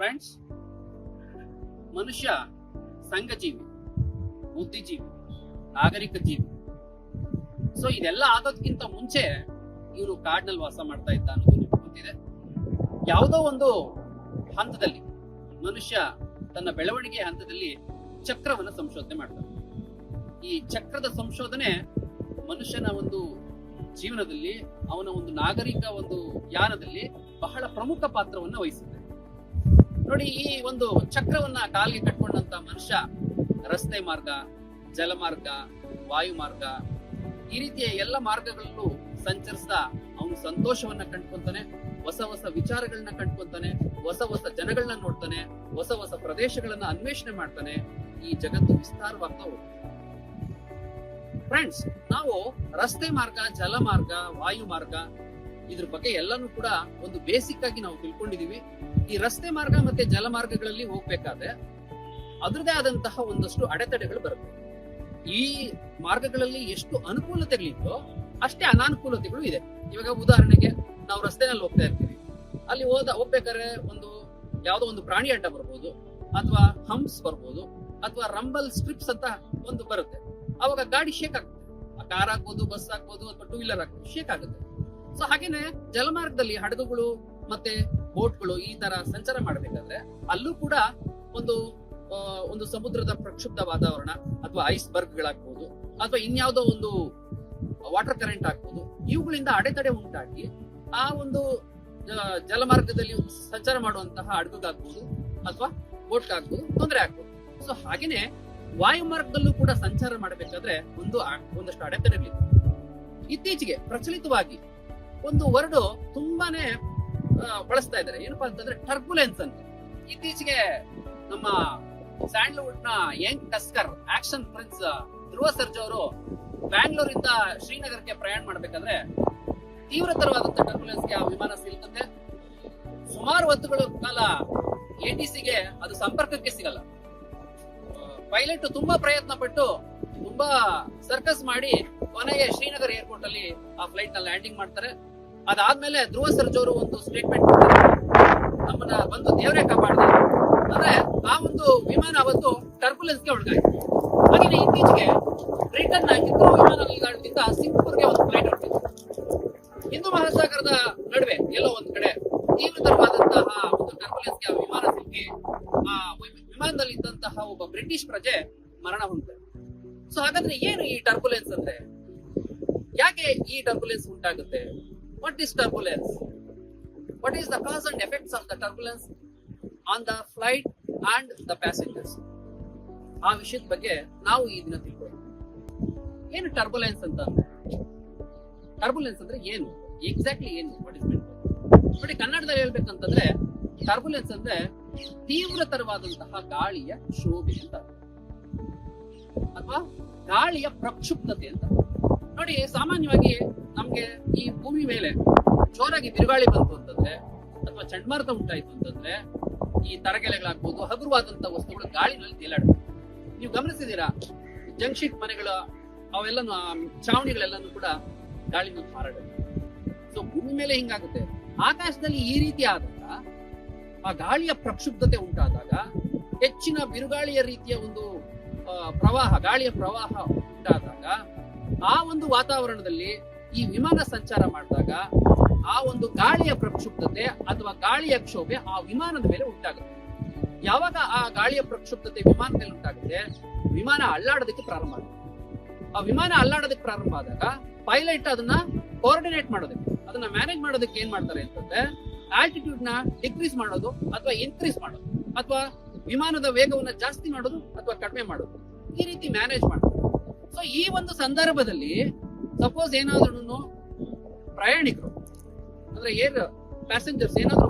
Friends, ಮನುಷ್ಯ ಸಂಘಜೀವಿ, ಬುದ್ಧಿಜೀವಿ ನಾಗರಿಕ ಜೀವಿ ಸೊ ಇದೆಲ್ಲ ಆಗೋದ್ಕಿಂತ ಮುಂಚೆ ಇವನು ಕಾಡ್ನಲ್ಲಿ ವಾಸ ಮಾಡ್ತಾ ಇದ್ದ ಅನ್ನೋದು ನಿಮ್ಗೆ ಗೊತ್ತಿದೆ. ಯಾವುದೋ ಒಂದು ಹಂತದಲ್ಲಿ ಮನುಷ್ಯ ತನ್ನ ಬೆಳವಣಿಗೆ ಹಂತದಲ್ಲಿ ಚಕ್ರವನ್ನ ಸಂಶೋಧನೆ ಮಾಡ್ತಾನೆ. ಈ ಚಕ್ರದ ಸಂಶೋಧನೆ ಮನುಷ್ಯನ ಒಂದು ಜೀವನದಲ್ಲಿ, ಅವನ ಒಂದು ನಾಗರಿಕ ಒಂದು ಯಾನದಲ್ಲಿ ಬಹಳ ಪ್ರಮುಖ ಪಾತ್ರವನ್ನ ವಹಿಸುತ್ತೆ. ನೋಡಿ ಈ ಒಂದು ಚಕ್ರವನ್ನ ಕಾಲಿಗೆ ಕಟ್ಕೊಂಡಂತ ಮನುಷ್ಯ ರಸ್ತೆ ಮಾರ್ಗ, ಜಲಮಾರ್ಗ ವಾಯು ಮಾರ್ಗ ಈ ರೀತಿಯ ಎಲ್ಲ ಮಾರ್ಗಗಳಲ್ಲೂ ಸಂಚರಿಸ್ತಾ ಅವನು ಸಂತೋಷವನ್ನ ಕಂಡ್ಕೊಂತಾನೆ, ಹೊಸ ಹೊಸ ವಿಚಾರಗಳನ್ನ ಕಂಡ್ಕೊಂತಾನೆ, ಹೊಸ ಹೊಸ ಜನಗಳನ್ನ ನೋಡ್ತಾನೆ, ಹೊಸ ಹೊಸ ಪ್ರದೇಶಗಳನ್ನ ಅನ್ವೇಷಣೆ ಮಾಡ್ತಾನೆ, ಈ ಜಗತ್ತು ವಿಸ್ತಾರವಾಗ್ತಾ ಹೋಗ್ತದೆ. ಫ್ರೆಂಡ್ಸ್ ನಾವು ರಸ್ತೆ ಮಾರ್ಗ, ಜಲಮಾರ್ಗ ವಾಯು ಮಾರ್ಗ ಇದ್ರ ಬಗ್ಗೆ ಎಲ್ಲಾನು ಕೂಡ ಒಂದು ಬೇಸಿಕ್ ಆಗಿ ನಾವು ತಿಳ್ಕೊಂಡಿದೀವಿ. ಈ ರಸ್ತೆ ಮಾರ್ಗ ಮತ್ತೆ ಜಲಮಾರ್ಗಗಳಲ್ಲಿ ಹೋಗ್ಬೇಕಾದ್ರೆ ಅದ್ರದೇ ಆದಂತಹ ಒಂದಷ್ಟು ಅಡೆತಡೆಗಳು ಬರುತ್ತೆ. ಈ ಮಾರ್ಗಗಳಲ್ಲಿ ಎಷ್ಟು ಅನುಕೂಲತೆಗಳಿತ್ತೋ ಅಷ್ಟೇ ಅನಾನುಕೂಲತೆಗಳು ಇದೆ. ಇವಾಗ ಉದಾಹರಣೆಗೆ ನಾವು ರಸ್ತೆನಲ್ಲಿ ಹೋಗ್ತಾ ಇರ್ತೀವಿ. ಅಲ್ಲಿ ಹೋದ, ಹೋಗ್ಬೇಕಾದ್ರೆ ಒಂದು ಯಾವುದೋ ಒಂದು ಪ್ರಾಣಿ ಅಡ್ಡ ಬರ್ಬೋದು, ಅಥವಾ ಹಂಪ್ಸ್ ಬರ್ಬೋದು, ಅಥವಾ ರಂಬಲ್ ಸ್ಟ್ರಿಪ್ಸ್ ಅಂತ ಒಂದು ಬರುತ್ತೆ. ಅವಾಗ ಗಾಡಿ ಶೇಕ್ ಆಗುತ್ತೆ. ಕಾರ್ ಆಗ್ಬೋದು ಬಸ್ ಆಗ್ಬೋದು, ಅಥವಾ ಟೂ ವೀಲರ್ ಆಗ್ಬೋದು ಶೇಕ್ ಆಗುತ್ತೆ. ಸೊ ಹಾಗೇನೆ ಜಲಮಾರ್ಗದಲ್ಲಿ ಹಡಗುಗಳು ಮತ್ತೆ ಬೋಟ್ಗಳು ಈ ತರ ಸಂಚಾರ ಮಾಡಬೇಕಾದ್ರೆ ಅಲ್ಲೂ ಕೂಡ ಒಂದು ಒಂದು ಸಮುದ್ರದ ಪ್ರಕ್ಷುಬ್ಧ ವಾತಾವರಣ ಅಥವಾ ಐಸ್ ಬರ್ಗ್ಗಳಾಗ್ಬೋದು ಅಥವಾ ಇನ್ಯಾವುದೋ ಒಂದು ವಾಟರ್ ಕರೆಂಟ್ ಆಗ್ಬೋದು, ಇವುಗಳಿಂದ ಅಡೆತಡೆ ಉಂಟಾಗಿ ಆ ಒಂದು ಜಲಮಾರ್ಗದಲ್ಲಿ ಸಂಚಾರ ಮಾಡುವಂತಹ ಹಡಗುಗಾಗ್ಬೋದು ಅಥವಾ ಬೋಟ್ಗಾಗ್ಬೋದು ತೊಂದರೆ ಆಗ್ಬೋದು. ಸೊ ಹಾಗೇನೆ ವಾಯುಮಾರ್ಗದಲ್ಲೂ ಕೂಡ ಸಂಚಾರ ಮಾಡಬೇಕಾದ್ರೆ ಒಂದು ಒಂದಷ್ಟು ಅಡೆತಡೆಗಳಿವೆ. ಇತ್ತೀಚೆಗೆ ಪ್ರಚಲಿತವಾಗಿ ಒಂದು ವರ್ಡು ತುಂಬಾನೇ ಬಳಸ್ತಾ ಇದ್ದಾರೆ. ಏನಪ್ಪಾ ಅಂತಂದ್ರೆ ಟರ್ಬುಲೆನ್ಸ್ ಅಂತ. ಇತ್ತೀಚೆಗೆ ನಮ್ಮ ಸ್ಯಾಂಡಲ್ವುಡ್ನ young tusker action prince Dhruva Sarja ಅವರು ಬ್ಯಾಂಗ್ಳೂರಿಂದ ಶ್ರೀನಗರಕ್ಕೆ ಪ್ರಯಾಣ ಮಾಡ್ಬೇಕಂದ್ರೆ ತೀವ್ರತರವಾದಂತ ಟರ್ಬುಲೆನ್ಸ್ಗೆ ಆ ವಿಮಾನ ಸಿಲುಕುತ್ತೆ. ಸುಮಾರು ಹೊತ್ತುಗಳ ಕಾಲ ಎ ಟಿ ಎಟಿಸಿಗೆ ಅದು ಸಂಪರ್ಕಕ್ಕೆ ಸಿಗಲ್ಲ. ಪೈಲಟ್ ತುಂಬಾ ಪ್ರಯತ್ನ ಪಟ್ಟು ತುಂಬಾ ಸರ್ಕಸ್ ಮಾಡಿ ಕೊನೆಗೆ ಶ್ರೀನಗರ್ ಏರ್ಪೋರ್ಟ್ ಅಲ್ಲಿ ಆ ಫ್ಲೈಟ್ನ ಲ್ಯಾಂಡಿಂಗ್ ಮಾಡ್ತಾರೆ. ಅದಾದ್ಮೇಲೆ ಧ್ರುವ ಸರ್ಜಾ ಒಂದು ಸ್ಟೇಟ್ಮೆಂಟ್ ನಮ್ಮನ್ನ ಬಂದು ದೇವರೇ ಕಾಪಾಡಿದೆ. ಅಂದ್ರೆ ಆ ಒಂದು ವಿಮಾನ ಅವತ್ತು ಟರ್ಬುಲೆನ್ಸ್ಗೆ ಒಳಗಾಯ್ತು. ಹಾಗೆ ಇತ್ತೀಚೆಗೆ ಬ್ರಿಟನ್ನ ಹಿತ್ರೋ ವಿಮಾನ ನಿಲ್ದಾಣದಿಂದ ಸಿಂಗಪುರ್ಗೆ ಒಂದು ಫ್ಲೈಟ್ ಹೊರಟಿತ್ತು. ಹಿಂದೂ ಮಹಾಸಾಗರದ ನಡುವೆ ಎಲ್ಲೋ ಒಂದ್ ಕಡೆ ತೀವ್ರತರವಾದಂತಹ ಒಂದು ಟರ್ಬುಲೆನ್ಸ್ಗೆ ವಿಮಾನ ಸಿಕ್ಕಿ ಆ ವಿಮಾನದಲ್ಲಿ ಇದ್ದಂತಹ ಒಬ್ಬ ಬ್ರಿಟಿಷ್ ಪ್ರಜೆ ಮರಣ ಹೊಂದಿದೆ. ಸೊ ಹಾಗಾದ್ರೆ ಏನು ಈ ಟರ್ಬುಲೆನ್ಸ್ ಅಂದ್ರೆ? ಯಾಕೆ ಈ ಟರ್ಬುಲೆನ್ಸ್ ಉಂಟಾಗುತ್ತೆ? What is turbulence? What is the cause and effects of the turbulence on the flight and the passengers? ಆ ವಿಷಯದ ಬಗ್ಗೆ ನಾವು ಈ ದಿನ ತಿಳ್ಕೊಳ್ಳೋಣ. ಏನು ಟರ್ಬುಲೆನ್ಸ್ ಅಂತ? ಟರ್ಬುಲೆನ್ಸ್ ಅಂದ್ರೆ ಏನು? ಎಕ್ಸಾಕ್ಟ್ಲಿ ಏನು? ನೋಡಿ, ಕನ್ನಡದಲ್ಲಿ ಹೇಳ್ಬೇಕಂತಂದ್ರೆ ಟರ್ಬುಲೆನ್ಸ್ ಅಂದ್ರೆ ತೀವ್ರತರವಾದಂತಹ ಗಾಳಿಯ ಶೋಭೆ ಅಂತ ಅಥವಾ ಗಾಳಿಯ ಪ್ರಕ್ಷುಬ್ಧತೆ ಅಂತ ನೋಡಿ, ಸಾಮಾನ್ಯವಾಗಿ ನಮ್ಗೆ ಈ ಭೂಮಿ ಮೇಲೆ ಜೋರಾಗಿ ಬಿರುಗಾಳಿ ಬಂತು ಅಂತಂದ್ರೆ, ಅಥವಾ ಚಂಡಮಾರುತ ಉಂಟಾಯ್ತು ಅಂತಂದ್ರೆ, ಈ ತರಗೆಲೆಗಳಾಗ್ಬೋದು, ಹಗುರವಾದಂತ ವಸ್ತುಗಳು ಗಾಳಿನಲ್ಲಿ ತೇಲಾಡುತ್ತೆ. ನೀವು ಗಮನಿಸಿದೀರಾ ಜಂಕ್ಷಿಟ್ ಮನೆಗಳ, ಅವೆಲ್ಲನೂ ಚಾವಣಿಗಳೆಲ್ಲನೂ ಕೂಡ ಗಾಳಿನಲ್ಲಿ ಹಾರಾಡುತ್ತೆ ಸೊ ಭೂಮಿ ಮೇಲೆ ಹಿಂಗಾಗುತ್ತೆ. ಆಕಾಶದಲ್ಲಿ ಈ ರೀತಿ ಆದಾಗ, ಆ ಗಾಳಿಯ ಪ್ರಕ್ಷುಬ್ಧತೆ ಉಂಟಾದಾಗ, ಹೆಚ್ಚಿನ ಬಿರುಗಾಳಿಯ ರೀತಿಯ ಒಂದು ಪ್ರವಾಹ, ಗಾಳಿಯ ಪ್ರವಾಹ ಉಂಟಾದಾಗ, ಆ ಒಂದು ವಾತಾವರಣದಲ್ಲಿ ಈ ವಿಮಾನ ಸಂಚಾರ ಮಾಡಿದಾಗ ಆ ಒಂದು ಗಾಳಿಯ ಪ್ರಕ್ಷುಬ್ಧತೆ ಅಥವಾ ಗಾಳಿಯ ಕ್ಷೋಭೆ ಆ ವಿಮಾನದ ಮೇಲೆ ಉಂಟಾಗುತ್ತೆ. ಯಾವಾಗ ಆ ಗಾಳಿಯ ಪ್ರಕ್ಷುಬ್ಧತೆ ಮೇಲೆ ಉಂಟಾಗುತ್ತೆ? ವಿಮಾನ ಅಲ್ಲಾಡೋದಕ್ಕೆ ಪ್ರಾರಂಭ ಆಗುತ್ತೆ. ಆ ವಿಮಾನ ಅಲ್ಲಾಡೋದಕ್ಕೆ ಪ್ರಾರಂಭ ಆದಾಗ ಪೈಲಟ್ ಅದನ್ನ ಕೋಆರ್ಡಿನೇಟ್ ಮಾಡೋದಕ್ಕೆ, ಅದನ್ನ ಮ್ಯಾನೇಜ್ ಮಾಡೋದಕ್ಕೆ ಏನ್ ಮಾಡ್ತಾರೆ ಅಂತಂದ್ರೆ ಆಲ್ಟಿಟ್ಯೂಡ್ನ ಡಿಕ್ರೀಸ್ ಮಾಡೋದು ಅಥವಾ ಇನ್ಕ್ರೀಸ್ ಮಾಡೋದು ಅಥವಾ ವಿಮಾನದ ವೇಗವನ್ನ ಜಾಸ್ತಿ ಮಾಡೋದು ಅಥವಾ ಕಡಿಮೆ ಮಾಡೋದು ಈ ರೀತಿ ಮ್ಯಾನೇಜ್ ಮಾಡೋದು ಸೊ ಈ ಒಂದು ಸಂದರ್ಭದಲ್ಲಿ ಸಪೋಸ್ ಏನಾದ್ರೂ ಪ್ರಯಾಣಿಕರು, ಅಂದ್ರೆ ಏರ್ ಪ್ಯಾಸೆಂಜರ್ಸ್ ಏನಾದ್ರು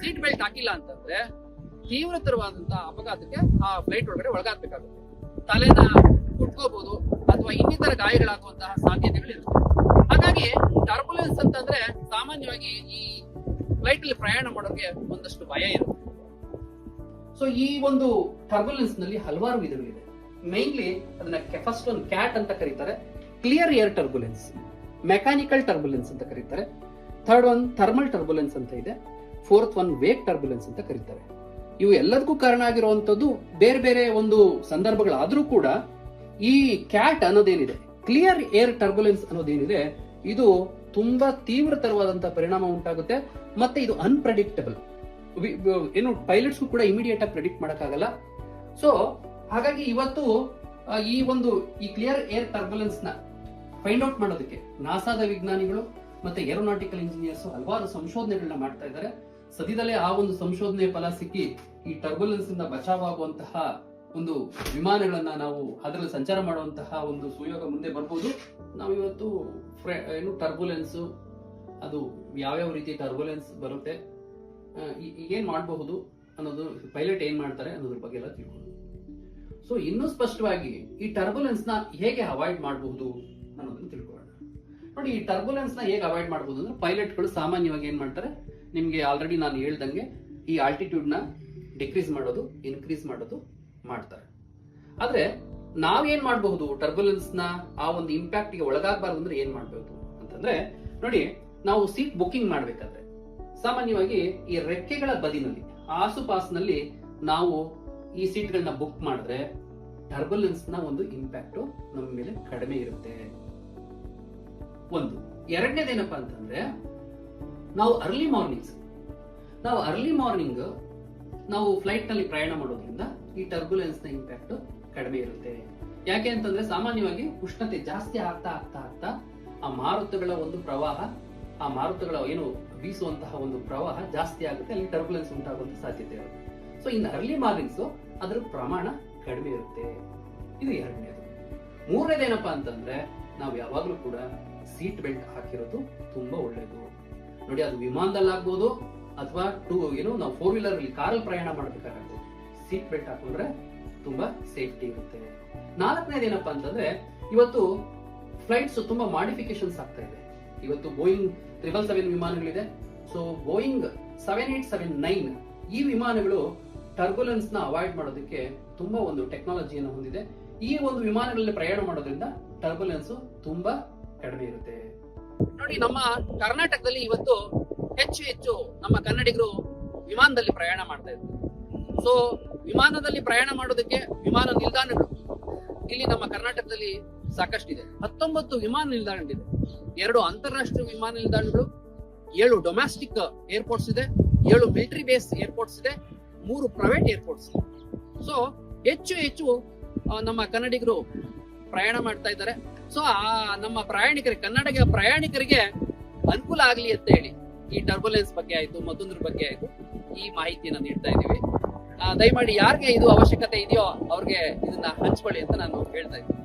ಸೀಟ್ ಬೆಲ್ಟ್ ಹಾಕಿಲ್ಲ ಅಂತಂದ್ರೆ ತೀವ್ರತರವಾದಂತಹ ಅಪಘಾತಕ್ಕೆ ಆ ಫ್ಲೈಟ್ ಒಳಗಡೆ ಒಳಗಾಗಬೇಕಾಗುತ್ತೆ. ತಲೆನ ಕುಟ್ಕೋಬಹುದು ಅಥವಾ ಇನ್ನಿತರ ಗಾಯಗಳಾಗುವಂತಹ ಸಾಧ್ಯತೆಗಳಿರುತ್ತೆ. ಹಾಗಾಗಿ ಟರ್ಬುಲೆನ್ಸ್ ಅಂತಂದ್ರೆ ಸಾಮಾನ್ಯವಾಗಿ ಈ ಫ್ಲೈಟ್ ಅಲ್ಲಿ ಪ್ರಯಾಣ ಮಾಡೋಕೆ ಒಂದಷ್ಟು ಭಯ ಇರುತ್ತೆ. ಸೊ ಈ ಒಂದು ಟರ್ಬುಲೆನ್ಸ್ನಲ್ಲಿ ಹಲವಾರು ವಿಧಗಳಿದೆ ಮೇನ್ಲಿ ಅದನ್ನ ಫಸ್ಟ್ ಒಂದು ಕ್ಯಾಟ್ ಅಂತ ಕರೀತಾರೆ. Clear air turbulence mechanical turbulence ಅಂತ ಕರೀತಾರೆ. ಥರ್ಡ್ ಒನ್ ಥರ್ಮಲ್ ಟರ್ಬುಲೆನ್ಸ್ ಅಂತ ಇದೆ. ಫೋರ್ತ್ ಒನ್ ವೇಕ್ ಟರ್ಬುಲೆನ್ಸ್ ಅಂತ ಕರೀತಾರೆ. ಇವು ಎಲ್ಲದಕ್ಕೂ ಕಾರಣ ಆಗಿರುವಂತದ್ದು ಬೇರೆ ಬೇರೆ ಒಂದು ಸಂದರ್ಭಗಳಾದ್ರೂ ಕೂಡ ಈ ಕ್ಯಾಟ್ ಅನ್ನೋದೇನಿದೆ ಕ್ಲಿಯರ್ ಏರ್ ಟರ್ಬುಲೆನ್ಸ್ ಅನ್ನೋದೇನಿದೆ, ಇದು ತುಂಬಾ ತೀವ್ರತರವಾದಂತಹ ಪರಿಣಾಮ ಉಂಟಾಗುತ್ತೆ ಮತ್ತೆ ಇದು ಅನ್ಪ್ರೆಡಿಕ್ಟಬಲ್ ಏನು ಪೈಲಟ್ಸ್ ಕೂಡ ಇಮಿಡಿಯೇಟ್ ಆಗಿ ಪ್ರೆಡಿಕ್ಟ್ ಮಾಡೋಕ್ಕಾಗಲ್ಲ. ಸೊ ಹಾಗಾಗಿ ಇವತ್ತು ಈ ಒಂದು ಈ ಕ್ಲಿಯರ್ ಏರ್ ಟರ್ಬುಲೆನ್ಸ್ನ ಫೈಂಡ್ ಔಟ್ ಮಾಡೋದಕ್ಕೆ ನಾಸಾದ ವಿಜ್ಞಾನಿಗಳು ಮತ್ತೆ ಏರೋನಾಟಿಕಲ್ ಇಂಜಿನಿಯರ್ಸ್ ಹಲವಾರು ಸಂಶೋಧನೆಗಳನ್ನ ಮಾಡ್ತಾ ಇದ್ದಾರೆ. ಸದ್ಯದಲ್ಲೇ ಆ ಒಂದು ಸಂಶೋಧನೆ ಫಲ ಸಿಕ್ಕಿ ಈ ಟರ್ಬುಲೆನ್ಸ್ ಇಂದ ಬಚಾವಾಗುವಂತಹ ಒಂದು ವಿಮಾನಗಳನ್ನ ನಾವು ಅದರಲ್ಲಿ ಸಂಚಾರ ಮಾಡುವಂತಹ ಒಂದು ಸುಯೋಗ ಮುಂದೆ ಬರ್ಬೋದು. ನಾವು ಇವತ್ತು ಏನು ಟರ್ಬುಲೆನ್ಸ್, ಅದು ಯಾವ್ಯಾವ ರೀತಿ ಟರ್ಬುಲೆನ್ಸ್ ಬರುತ್ತೆ ಏನ್ ಮಾಡಬಹುದು ಅನ್ನೋದು ಪೈಲಟ್ ಏನ್ ಮಾಡ್ತಾರೆ ಅನ್ನೋದ್ರ ಬಗ್ಗೆ ಎಲ್ಲ ತಿಳ್ಕೊಂಡು ಸೊ ಇನ್ನೂ ಸ್ಪಷ್ಟವಾಗಿ ಈ ಟರ್ಬುಲೆನ್ಸ್ನ ಹೇಗೆ ಅವಾಯ್ಡ್ ಮಾಡಬಹುದು ಅನ್ನೋದನ್ನ ತಿಳ್ಕೊಳ್ಳೋಣ. ನೋಡಿ, ಈ ಟರ್ಬುಲೆನ್ಸ್ನ ಹೇಗೆ ಅವಾಯ್ಡ್ ಮಾಡಬಹುದು ಅಂದ್ರೆ ಪೈಲಟ್ಗಳು ಸಾಮಾನ್ಯವಾಗಿ ಏನು ಮಾಡ್ತಾರೆ? ನಿಮಗೆ ಆಲ್ರೆಡಿ ನಾನು ಹೇಳ್ದಂಗೆ ಈ ಆಲ್ಟಿಟ್ಯೂಡ್ನ ಡಿಕ್ರೀಸ್ ಮಾಡೋದು ಇನ್ಕ್ರೀಸ್ ಮಾಡೋದು ಮಾಡ್ತಾರೆ. ಆದ್ರೆ ನಾವೇನು ಮಾಡಬಹುದು? ಟರ್ಬುಲೆನ್ಸ್ನ ಆ ಒಂದು ಇಂಪ್ಯಾಕ್ಟ್ಗೆ ಒಳಗಾಗಬಾರ್ದು ಅಂದ್ರೆ ಏನು ಮಾಡಬೇಕು ಅಂತಂದ್ರೆ, ನೋಡಿ, ನಾವು ಸೀಟ್ ಬುಕ್ಕಿಂಗ್ ಮಾಡ್ಬೇಕಾದ್ರೆ, ಸಾಮಾನ್ಯವಾಗಿ ಈ ರೆಕ್ಕೆಗಳ ಬದಿನಲ್ಲಿ, ಆಸುಪಾಸಿನಲ್ಲಿ ನಾವು ಈ ಸೀಟ್ಗಳನ್ನ ಬುಕ್ ಮಾಡಿದ್ರೆ ಟರ್ಬುಲೆನ್ಸ್ನ ಒಂದು ಇಂಪ್ಯಾಕ್ಟ್ ನಮ್ಮ ಮೇಲೆ ಕಡಿಮೆ ಇರುತ್ತೆ. ಒಂದು. ಎರಡನೇದೇನಪ್ಪ ಅಂತಂದ್ರೆ, ನಾವು ಅರ್ಲಿ ಮಾರ್ನಿಂಗ್ಸ್ ನಾವು ಅರ್ಲಿ ಮಾರ್ನಿಂಗ್ ನಾವು ಫ್ಲೈಟ್ನಲ್ಲಿ ಪ್ರಯಾಣ ಮಾಡೋದ್ರಿಂದ ಈ ಟರ್ಬುಲೆನ್ಸ್ನ ಇಂಪ್ಯಾಕ್ಟ್ ಕಡಿಮೆ ಇರುತ್ತೆ. ಯಾಕೆ ಅಂತಂದ್ರೆ ಸಾಮಾನ್ಯವಾಗಿ ಉಷ್ಣತೆ ಜಾಸ್ತಿ ಆಗ್ತಾ ಆಗ್ತಾ ಆಗ್ತಾ ಆ ಮಾರುತಗಳ ಒಂದು ಪ್ರವಾಹ, ಆ ಮಾರುತಗಳ ಏನು ಬೀಸುವಂತಹ ಒಂದು ಪ್ರವಾಹ ಜಾಸ್ತಿ ಆಗುತ್ತೆ, ಅಲ್ಲಿ ಟರ್ಬುಲೆನ್ಸ್ ಉಂಟಾಗುವಂತ ಸಾಧ್ಯತೆ ಇರುತ್ತೆ. ಸೊ ಇನ್ ಅರ್ಲಿ ಮಾರ್ನಿಂಗ್ಸ್ ಅದರ ಪ್ರಮಾಣ ಕಡಿಮೆ ಇರುತ್ತೆ. ಇದು ಎರಡನೇದು. ಮೂರನೇದೇನಪ್ಪ ಅಂತಂದ್ರೆ, ನಾವು ಯಾವಾಗ್ಲೂ ಕೂಡ ಸೀಟ್ ಬೆಲ್ಟ್ ಹಾಕಿರೋದು ತುಂಬಾ ಒಳ್ಳೇದು. ನೋಡಿ, ಅದು ವಿಮಾನದಲ್ಲಾಗ್ಬೋದು ಅಥವಾ ಟೂ ಏನು ನಾವು ಫೋರ್ ವೀಲರ್ ಅಲ್ಲಿ ಕಾರಲ್ಲಿ ಪ್ರಯಾಣ ಮಾಡಬೇಕಾಗುತ್ತೆ. ಸೀಟ್ ಬೆಲ್ಟ್ ಹಾಕೊಂಡ್ರೆ ತುಂಬಾ ಸೇಫ್ಟಿ ಇರುತ್ತೆ. ನಾಲ್ಕನೇದು ಏನಪ್ಪಾ ಅಂತಂದ್ರೆ, ಇವತ್ತು ಫ್ಲೈಟ್ಸ್ ತುಂಬಾ ಮಾಡಿಫಿಕೇಶನ್ಸ್ ಆಗ್ತಾ ಇದೆ. ಇವತ್ತು Boeing triple seven ವಿಮಾನಗಳಿದೆ. So Boeing seven eight seven nine ಈ ವಿಮಾನಗಳು ಟರ್ಬುಲೆನ್ಸ್ನ ಅವಾಯ್ಡ್ ಮಾಡೋದಕ್ಕೆ ತುಂಬಾ ಒಂದು ಟೆಕ್ನಾಲಜಿಯನ್ನು ಹೊಂದಿದೆ. ಈ ಒಂದು ವಿಮಾನಗಳಲ್ಲಿ ಪ್ರಯಾಣ ಮಾಡೋದ್ರಿಂದ ಟರ್ಬುಲೆನ್ಸ್ ತುಂಬಾ ಕಡಿಮೆ ಇರುತ್ತೆ. ನೋಡಿ, ನಮ್ಮ ಕರ್ನಾಟಕದಲ್ಲಿ ಇವತ್ತು ಹೆಚ್ಚು ಹೆಚ್ಚು ನಮ್ಮ ಕನ್ನಡಿಗರು ವಿಮಾನದಲ್ಲಿ ಪ್ರಯಾಣ ಮಾಡ್ತಾ ಇದ್ದಾರೆ. ಸೊ ವಿಮಾನದಲ್ಲಿ ಪ್ರಯಾಣ ಮಾಡೋದಕ್ಕೆ ವಿಮಾನ ನಿಲ್ದಾಣಗಳು. ಇಲ್ಲಿ ನಮ್ಮ ಕರ್ನಾಟಕದಲ್ಲಿ ಸಾಕಷ್ಟಿದೆ. ಹತ್ತೊಂಬತ್ತು ವಿಮಾನ ನಿಲ್ದಾಣಗಳಿದೆ. ಎರಡು ಅಂತಾರಾಷ್ಟ್ರೀಯ ವಿಮಾನ ನಿಲ್ದಾಣಗಳು, ಏಳು ಡೊಮ್ಯಾಸ್ಟಿಕ್ ಏರ್ಪೋರ್ಟ್ಸ್ ಇದೆ, ಏಳು ಮಿಲಿಟರಿ ಬೇಸ್ ಏರ್ಪೋರ್ಟ್ಸ್ ಇದೆ, ಮೂರು ಪ್ರೈವೇಟ್ ಏರ್ಪೋರ್ಟ್ಸ್ ಇದೆ. ಸೊ ಹೆಚ್ಚು ಹೆಚ್ಚು ನಮ್ಮ ಕನ್ನಡಿಗರು ಪ್ರಯಾಣ ಮಾಡ್ತಾ ಇದ್ದಾರೆ. ಸೊ ಆ ನಮ್ಮ ಪ್ರಯಾಣಿಕರಿಗೆ ಕನ್ನಡ ಪ್ರಯಾಣಿಕರಿಗೆ ಅನುಕೂಲ ಆಗ್ಲಿ ಅಂತ ಹೇಳಿ ಈ ಟರ್ಬುಲೆನ್ಸ್ ಬಗ್ಗೆ ಆಯ್ತು, ಮತ್ತೊಂದ್ರ ಬಗ್ಗೆ ಆಯ್ತು ಈ ಮಾಹಿತಿಯನ್ನ ನೀಡ್ತಾ ಇದ್ದೀವಿ. ದಯಮಾಡಿ ಯಾರಿಗೆ ಇದು ಅವಶ್ಯಕತೆ ಇದೆಯೋ ಅವ್ರಿಗೆ ಇದನ್ನ ಹಂಚ್ಕೊಳ್ಳಿ ಅಂತ ನಾನು ಹೇಳ್ತಾ ಇದ್ದೀನಿ.